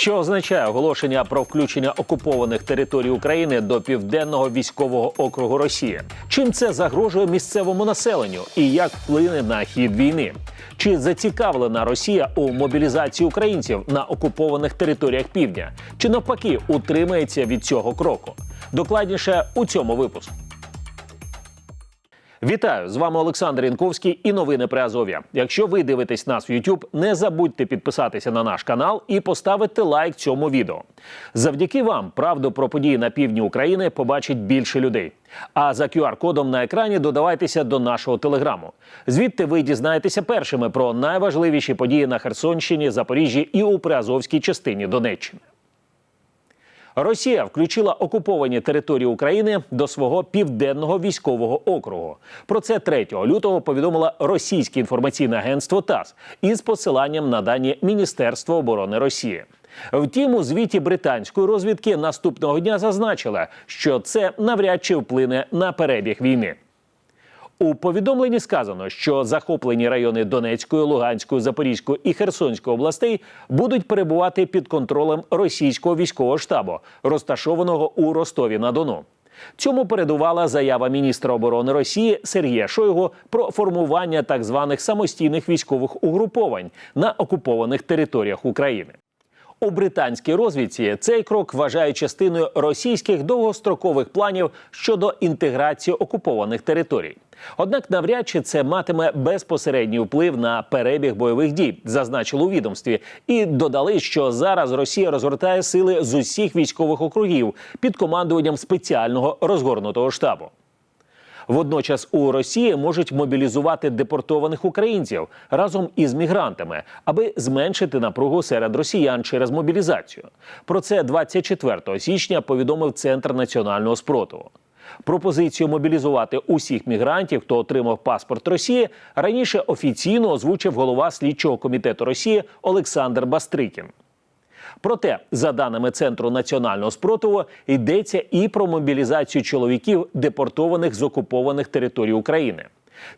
Що означає оголошення про включення окупованих територій України до південного військового округу Росії? Чим це загрожує місцевому населенню і як вплине на хід війни? Чи зацікавлена Росія у мобілізації українців на окупованих територіях півдня? Чи навпаки утримається від цього кроку? Докладніше у цьому випуску. Вітаю з вами Олександр Інковський і новини при Азов'я. Якщо ви дивитесь нас в YouTube, не забудьте підписатися на наш канал і поставити лайк цьому відео. Завдяки вам правду про події на півдні України побачить більше людей. А за QR-кодом на екрані додавайтеся до нашого телеграму. Звідти ви дізнаєтеся першими про найважливіші події на Херсонщині, Запоріжжі і у Приазовській частині Донеччини. Росія включила окуповані території України до свого південного військового округу. Про це 3 лютого повідомила російське інформаційне агентство ТАСС із посиланням на дані Міністерства оборони Росії. Втім, у звіті британської розвідки наступного дня зазначила, що це навряд чи вплине на перебіг війни. У повідомленні сказано, що захоплені райони Донецької, Луганської, Запорізької і Херсонської областей будуть перебувати під контролем російського військового штабу, розташованого у Ростові на Дону. Цьому передувала заява міністра оборони Росії Сергія Шойгу про формування так званих самостійних військових угруповань на окупованих територіях України. У британській розвідці цей крок вважають частиною російських довгострокових планів щодо інтеграції окупованих територій. Однак, навряд чи це матиме безпосередній вплив на перебіг бойових дій, зазначили у відомстві, і додали, що зараз Росія розгортає сили з усіх військових округів під командуванням спеціального розгорнутого штабу. Водночас у Росії можуть мобілізувати депортованих українців разом із мігрантами, аби зменшити напругу серед росіян через мобілізацію. Про це 24 січня повідомив Центр національного спротиву. Пропозицію мобілізувати усіх мігрантів, хто отримав паспорт Росії, раніше офіційно озвучив голова слідчого комітету Росії Олександр Бастрикін. Проте, за даними Центру національного спротиву, йдеться і про мобілізацію чоловіків, депортованих з окупованих територій України.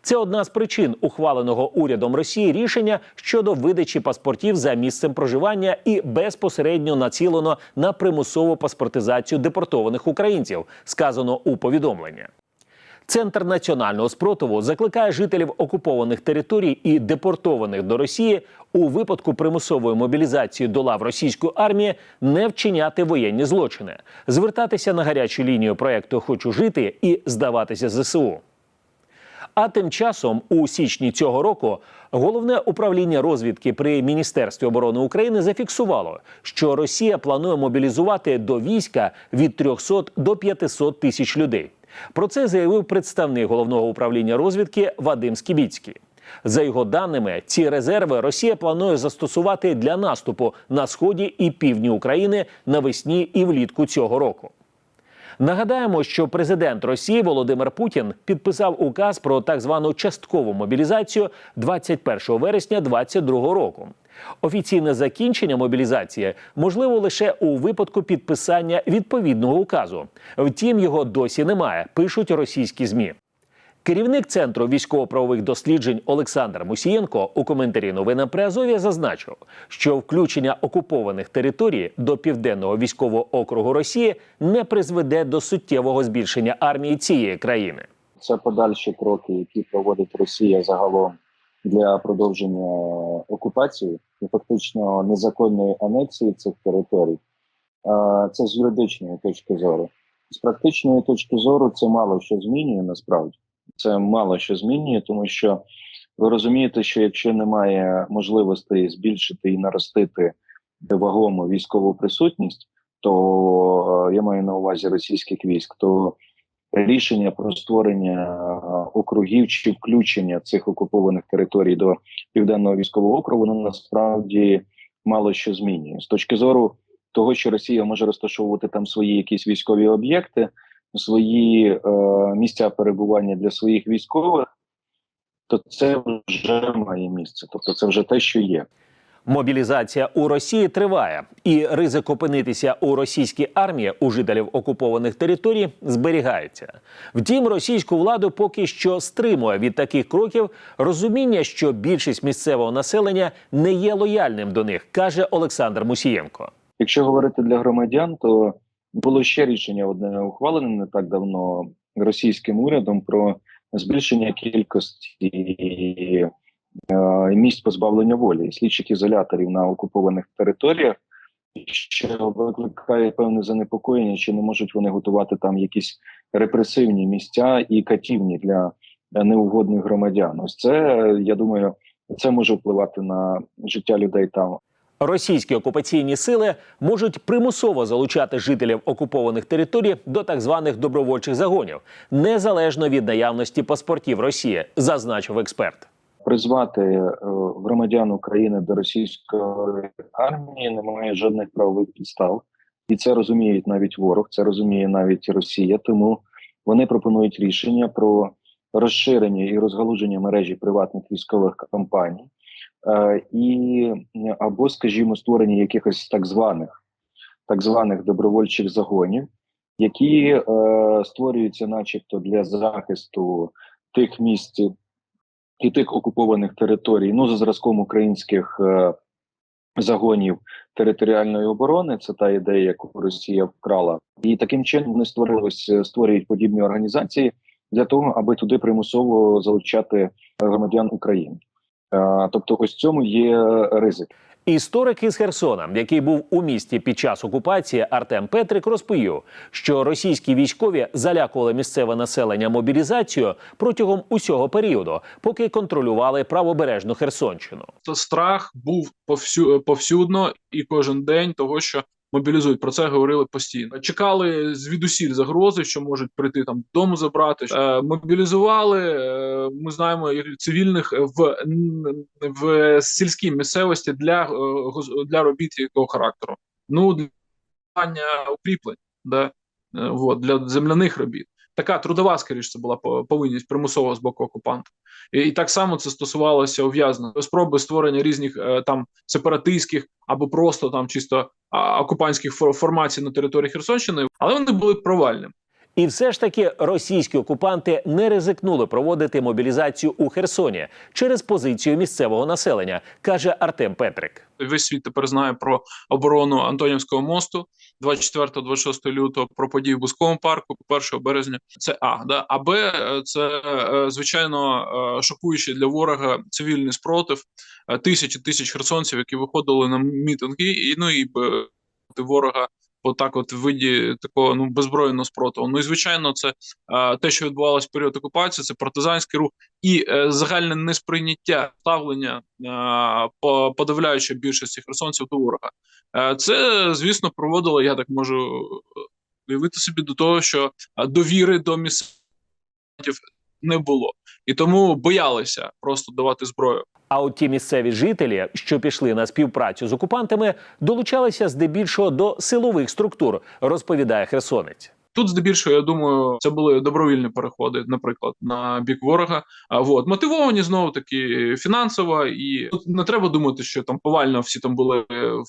Це одна з причин ухваленого урядом Росії рішення щодо видачі паспортів за місцем проживання і безпосередньо націлено на примусову паспортизацію депортованих українців, сказано у повідомленні. Центр національного спротиву закликає жителів окупованих територій і депортованих до Росії у випадку примусової мобілізації до лав російської армії не вчиняти воєнні злочини, звертатися на гарячу лінію проекту Хочу жити і здаватися ЗСУ. А тим часом, у січні цього року, головне управління розвідки при міністерстві оборони України зафіксувало, що Росія планує мобілізувати до війська від 300 до 500 тисяч людей. Про це заявив представник головного управління розвідки Вадим Скібіцький. За його даними, ці резерви Росія планує застосувати для наступу на сході і півдні України навесні і влітку цього року. Нагадаємо, що президент Росії Володимир Путін підписав указ про так звану часткову мобілізацію 21 вересня 2022 року. Офіційне закінчення мобілізації можливо лише у випадку підписання відповідного указу. Втім, його досі немає. Пишуть російські змі. Керівник центру військово-правових досліджень Олександр Мусієнко у коментарі новинам при Азов'я зазначив, що включення окупованих територій до південного військового округу Росії не призведе до суттєвого збільшення армії цієї країни. Це подальші кроки, які проводить Росія загалом для продовження окупації і фактично незаконної анексії цих територій. Це з юридичної точки зору. З практичної точки зору це мало що змінює насправді. Це мало що змінює, тому що ви розумієте, що якщо немає можливості збільшити і наростити вагому військову присутність, то е, я маю на увазі російських військ, то рішення про створення е, округів чи включення цих окупованих територій до південного військового округу воно насправді мало що змінює. З точки зору того, що Росія може розташовувати там свої якісь військові об'єкти, свої е, місця перебування для своїх військових, то це вже має місце, тобто це вже те, що є. Мобілізація у Росії триває, і ризик опинитися у російській армії у жителів окупованих територій зберігається. Втім, російську владу поки що стримує від таких кроків розуміння, що більшість місцевого населення не є лояльним до них, каже Олександр Мусієнко. Якщо говорити для громадян, то було ще рішення одне ухвалене не так давно російським урядом про збільшення кількості е, місць позбавлення волі слідчих ізоляторів на окупованих територіях, що викликає певне занепокоєння, чи не можуть вони готувати там якісь репресивні місця і катівні для неугодних громадян. Ось це я думаю, це може впливати на життя людей там. Російські окупаційні сили можуть примусово залучати жителів окупованих територій до так званих добровольчих загонів, незалежно від наявності паспортів Росії, зазначив експерт. призвати е, громадян України до російської армії немає жодних правових підстав, і це розуміють навіть ворог, це розуміє навіть Росія. Тому вони пропонують рішення про розширення і розгалуження мережі приватних військових компаній, і е, або, скажімо, створення якихось так званих так званих добровольчих загонів, які е, створюються, начебто, для захисту тих місць і тих окупованих територій, ну за зразком українських е, загонів територіальної оборони. Це та ідея, яку Росія вкрала, і таким чином вони створили ось е, створюють подібні організації для того, аби туди примусово залучати е, громадян України. Е, тобто, ось цьому є ризик. Історик із Херсона, який був у місті під час окупації, Артем Петрик розповів, що російські військові залякували місцеве населення мобілізацією протягом усього періоду, поки контролювали правобережну Херсонщину. то страх був повсю, повсюдно і кожен день того, що мобілізують. Про це говорили постійно. Чекали звідусіль загрози, що можуть прийти там дому забрати. Е, мобілізували. Е, ми знаємо цивільних в, в сільській місцевості для, е, для робіт якого характеру. Ну для укріплень, да? е, от, для земляних робіт. Така трудова, скоріше, це була по- повинність примусова з боку окупанта. І, і так само це стосувалося ув'язнення спроби створення різних е, там сепаратистських або просто там чисто окупантських фор- формацій на території Херсонщини, але вони були провальними. І все ж таки російські окупанти не ризикнули проводити мобілізацію у Херсоні через позицію місцевого населення, каже Артем Петрик. Весь світ тепер знає про оборону Антонівського мосту 24-26 лютого, про події в Бузковому парку 1 березня. Це А, да. А Б е, це е, звичайно е, шокуючий для ворога цивільний спротив тисячі тисяч херсонців, які виходили на мітинги, і ну і ворога. Отак, от в виді такого ну беззбройного спротиву. Ну і звичайно, це е, те, що відбувалося в період окупації, це партизанський рух і е, загальне несприйняття ставлення е, по подавляючої більшості херсонців до ворога. Е, це, звісно, проводило, я так можу уявити собі до того, що е, довіри до місцевих не було, і тому боялися просто давати зброю. А от ті місцеві жителі, що пішли на співпрацю з окупантами, долучалися здебільшого до силових структур, розповідає херсонець. Тут, здебільшого, я думаю, це були добровільні переходи, наприклад, на бік ворога. А вот мотивовані знову таки фінансово, і тут не треба думати, що там повально всі там були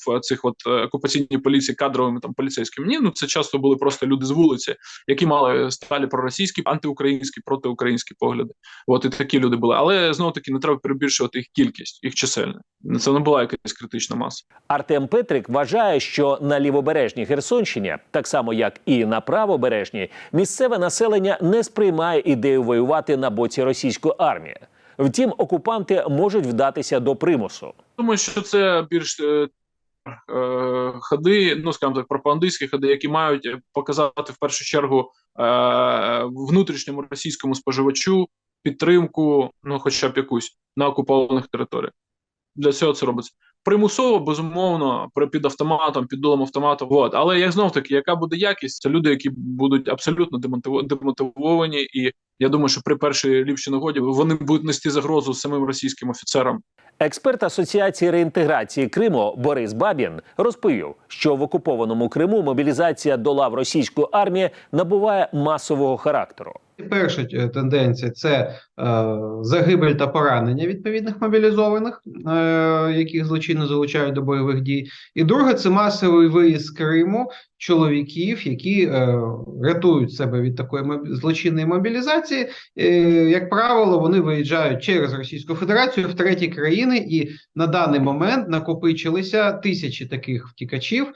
в цих от е, окупаційній поліції кадровими там поліцейськими. Ні, ну це часто були просто люди з вулиці, які мали сталі проросійські, антиукраїнські, протиукраїнські погляди. От і такі люди були. Але знову таки не треба перебільшувати їх кількість, їх чисельне. Це не була якась критична маса. Артем Петрик вважає, що на лівобережній Херсонщині, так само як і на правобережній, місцеве населення не сприймає ідею воювати на боці російської армії. Втім, окупанти можуть вдатися до примусу. Думаю, що це більш е, е, ходи, ну скажімо так, пропагандистські ходи, які мають показати в першу чергу е, внутрішньому російському споживачу підтримку, ну хоча б якусь на окупованих територіях. Для цього це робиться. Примусово, безумовно, під автоматом, під дулом автомату. От. Але як знов таки, яка буде якість? Це люди, які будуть абсолютно демотиво- демотивовані, і я думаю, що при першій ліпшій нагоді вони будуть нести загрозу самим російським офіцерам. Експерт Асоціації реінтеграції Криму Борис Бабін розповів, що в окупованому Криму мобілізація до лав російської армії набуває масового характеру. Перша е, тенденція це е, загибель та поранення відповідних мобілізованих, е, яких злочинно залучають до бойових дій. І друге це масовий виїзд з Криму чоловіків, які рятують себе від такої злочинної мобілізації. Як правило, вони виїжджають через Російську Федерацію в треті країни, і на даний момент накопичилися тисячі таких втікачів,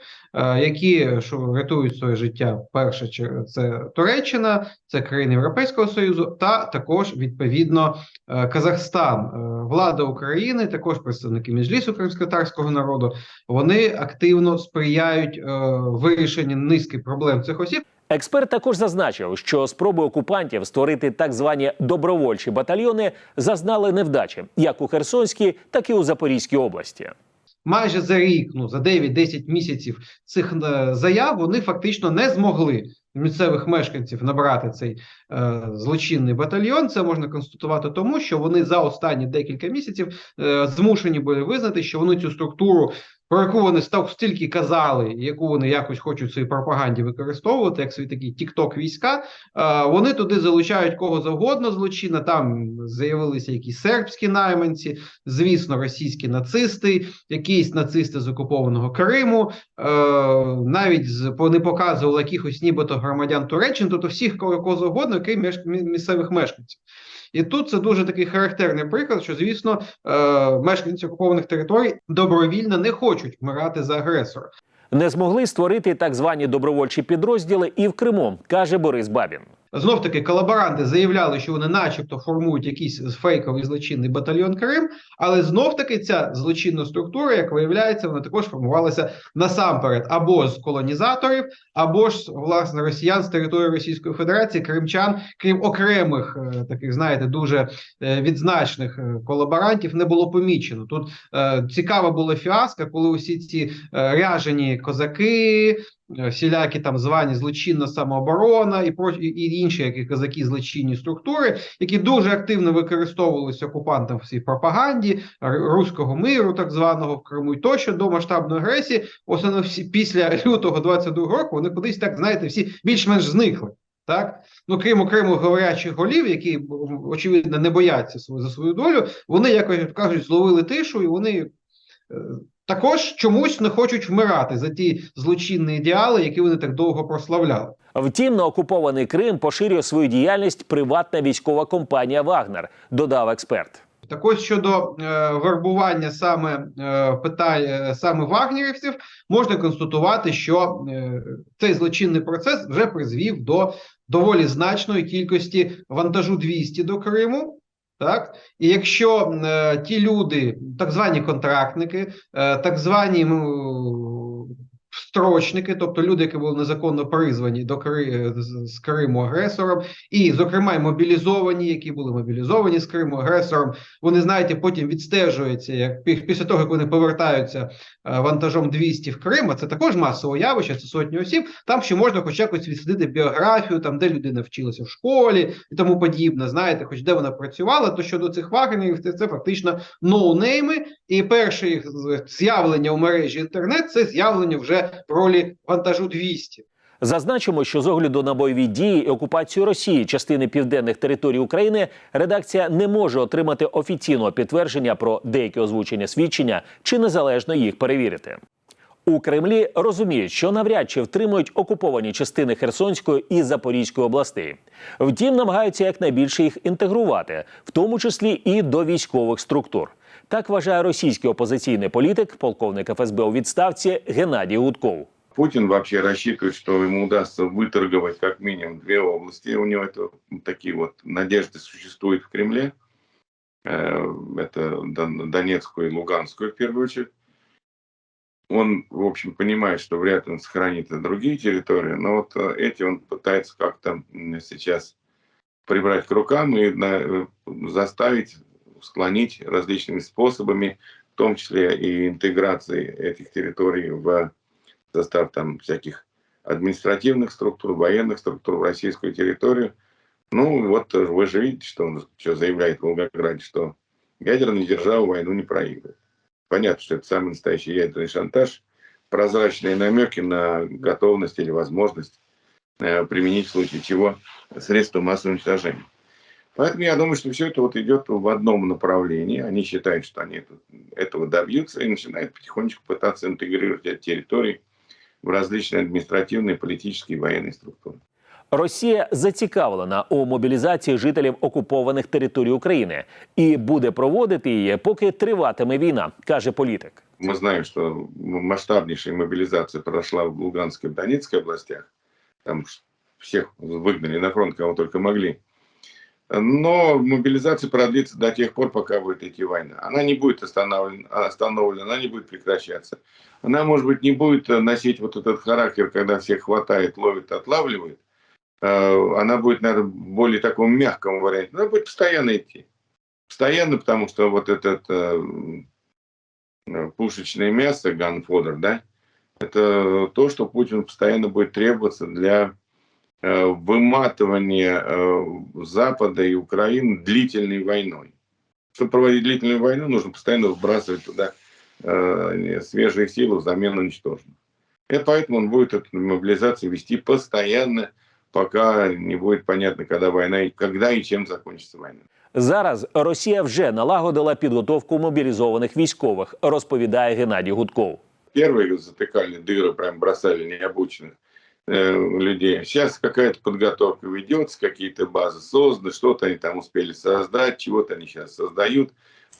які що рятують своє життя. Перше це Туреччина, це країни Європейського Союзу, та також відповідно е, Казахстан. Е, Влада України, також представники Меджлісу кримськотарського народу, вони активно сприяють е, вирішенню низки проблем цих осіб. Експерт також зазначив, що спроби окупантів створити так звані добровольчі батальйони зазнали невдачі як у Херсонській, так і у Запорізькій області. майже за рік, ну за 9-10 місяців цих заяв вони фактично не змогли місцевих мешканців набрати цей е, злочинний батальйон. Це можна констатувати тому, що вони за останні декілька місяців е, змушені були визнати, що вони цю структуру. Про яку вони стільки казали, яку вони якось хочуть в своїй пропаганді використовувати, як свої такі тікток війська. Е, вони туди залучають кого завгодно злочинно. Там з'явилися якісь сербські найманці, звісно, російські нацисти, якісь нацисти з окупованого Криму, е, навіть вони показували якихось нібито громадян Туреччини, тобто всіх кого, завгодно, крім місцевих мешканців. І тут це дуже такий характерний приклад, що звісно е, мешканці окупованих територій добровільно не хочуть вмирати за агресора. Не змогли створити так звані добровольчі підрозділи і в Криму, каже Борис Бабін. Знов таки колаборанти заявляли, що вони, начебто, формують якийсь фейковий злочинний батальйон Крим, але знов таки ця злочинна структура, як виявляється, вона також формувалася насамперед або з колонізаторів, або ж власне росіян з території Російської Федерації, кримчан, крім окремих е, таких, знаєте, дуже е, відзначних е, колаборантів, не було помічено. Тут цікава була фіаска, коли усі ці ряжені козаки, всілякі там звані злочинна самооборона і про і інші які козаки злочинні структури, які дуже активно використовувалися окупантам в цій пропаганді руського миру, так званого в Криму, і тощо до масштабної агресії. Особливо всі після лютого 22 року вони кудись так знаєте, всі більш-менш зникли. Так, ну крім окремо говорячих голів, які очевидно не бояться за свою долю, вони якось як кажуть, зловили тишу, і вони е, також чомусь не хочуть вмирати за ті злочинні ідеали, які вони так довго прославляли. Втім, на окупований Крим поширює свою діяльність приватна військова компанія Вагнер, додав експерт. Так ось щодо е, вербування саме е, питань е, саме вагнерівців, можна констатувати, що е, цей злочинний процес вже призвів до доволі значної кількості вантажу 200 до Криму. Так, і якщо е, ті люди, так звані контрактники, е, так звані строчники, тобто люди, які були незаконно призвані до Кри... з з Криму агресором, і, зокрема, мобілізовані, які були мобілізовані з Криму агресором, вони знаєте, потім відстежуються, як після того, як вони повертаються е, вантажом 200 в Крим, а це також масове явище, це сотні осіб. Там ще можна хоч якось відслідити біографію, там де людина вчилася в школі і тому подібне. Знаєте, хоч де вона працювала, то щодо цих вагнерів, це, це фактично ноунейми. І перше їх з'явлення у мережі інтернет це з'явлення вже в ролі вантажу 200. Зазначимо, що з огляду на бойові дії і окупацію Росії частини південних територій України редакція не може отримати офіційного підтвердження про деякі озвучення свідчення чи незалежно їх перевірити. У Кремлі розуміють, що навряд чи втримують окуповані частини Херсонської і Запорізької областей. Втім, намагаються якнайбільше їх інтегрувати, в тому числі і до військових структур. Так вважає російський опозиційний політик, полковник ФСБ у відставці Геннадій Гудков. Путин вообще рассчитывает, что ему удастся выторговать как минимум две области. У него это, такие вот надежды существуют в Кремле. Э, Это Дон- Донецкую и Луганскую в первую очередь. Он, в общем, понимает, что вряд ли он сохранит и другие территории, но вот э, эти он пытается как-то м, сейчас прибрать к рукам и на- э, заставить, склонить различными способами, в том числе и интеграции этих территорий в состав там всяких административных структур, военных структур в российскую территорию. Ну, вот вы же видите, что он что заявляет в Волгограде, что ядерная держава войну не проигрывает. Понятно, что это самый настоящий ядерный шантаж, прозрачные намеки на готовность или возможность э, применить в случае чего средства массового уничтожения. Поэтому я думаю, что все это вот идет в одном направлении. Они считают, что они это- этого добьются и начинают потихонечку пытаться интегрировать эти территории в различные административные, политические и военные структуры. Росія зацікавлена у мобілізації жителів окупованих територій України і буде проводити її, поки триватиме війна, каже політик. Мы знаем, что масштабнейшая мобилизация прошла в Луганской и Донецкой областях. Там всех выгнали на фронт, кого только могли. Но мобилизация продлится до тех пор, пока будет идти война. Она не будет остановлена, остановлена, она не будет прекращаться. Она, может быть, не будет носить вот этот характер, когда всех хватает, ловит, отлавливает. Э, Она будет, наверное, более таком мягком варианте. Она будет постоянно идти. Постоянно, потому что вот этот э, э, пушечное мясо, ганфодер, да, это то, что Путин постоянно будет требоваться для э, выматывания э, Запада и Украины длительной войной. Чтобы проводить длительную войну, нужно постоянно вбрасывать туда э, свежие силы взамен уничтоженных. И поэтому он будет эту мобилизацию вести постоянно, пока не будет понятно, когда война, и когда и чем закончится война. Зараз Росія вже налагодила підготовку мобілізованих військових, розповідає Геннадій Гудков. Первые затыкали дыры, прям бросали необученных э, людей. Сейчас какая-то подготовка ведется, какие-то базы созданы, что-то они там успели создать, чего-то они сейчас создают.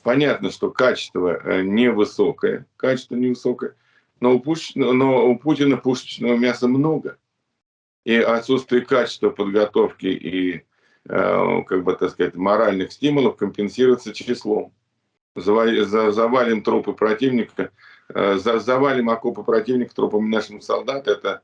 Понятно, что качество э, невысокое, качество невысокое, но у, пуш- но у Путина пушечного мяса много. И отсутствие качества подготовки и, э, как бы так сказать, моральных стимулов компенсируется числом. Зава- за- Завалим трупы противника, э, за- завалим окопы противника трупами наших солдат. Это э,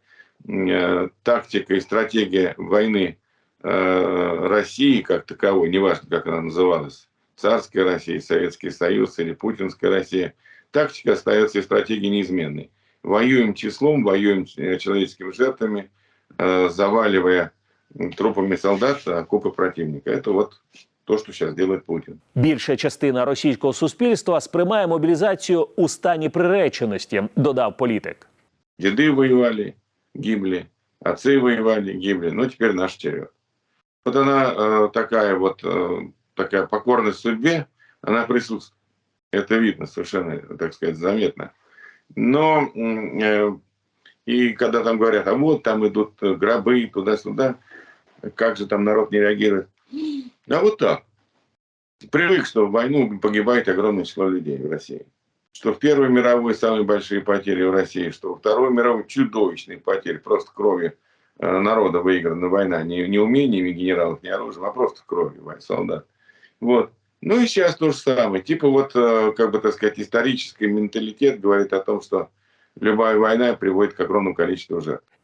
тактика и стратегия войны э, России как таковой, неважно, как она называлась, царская Россия, Советский Союз или путинская Россия, тактика остается и стратегия неизменной. Воюем числом, воюем э, человеческими жертвами, э, заваливая м, трупами солдат окопы противника. Это вот то, что сейчас делает Путин. Більша частина російського суспільства сприймає мобілізацію у стані приреченості, додав політик. Деды воевали, гибли, отцы воевали, гибли. Ну, теперь наш черед. Вот она э, такая вот, э, такая покорность судьбе, она присутствует. Это видно совершенно, так сказать, заметно. Но э, и когда там говорят, а вот там идут гробы туда-сюда, как же там народ не реагирует? А вот так. Привык, что в войну погибает огромное число людей в России что в Первой мировой самые большие потери в России, что во Второй мировой чудовищные потери, просто кровью э, народа выиграна война, не, не умениями генералов, не оружием, а просто кровью солдат. Вот. Ну и сейчас то же самое. Типа вот, э, как бы так сказать, исторический менталитет говорит о том, что любая война приводит к огромному количеству жертв.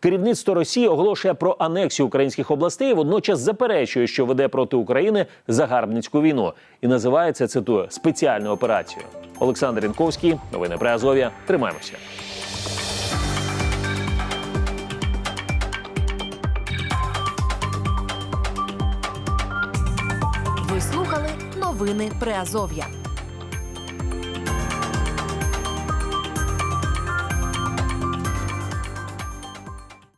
Керівництво Росії оголошує про анексію українських областей, водночас заперечує, що веде проти України загарбницьку війну, і називає це цитую спеціальну операцію. Олександр Інковський, новини при Азов'я. Тримаємося. Ви слухали новини Приазов'я.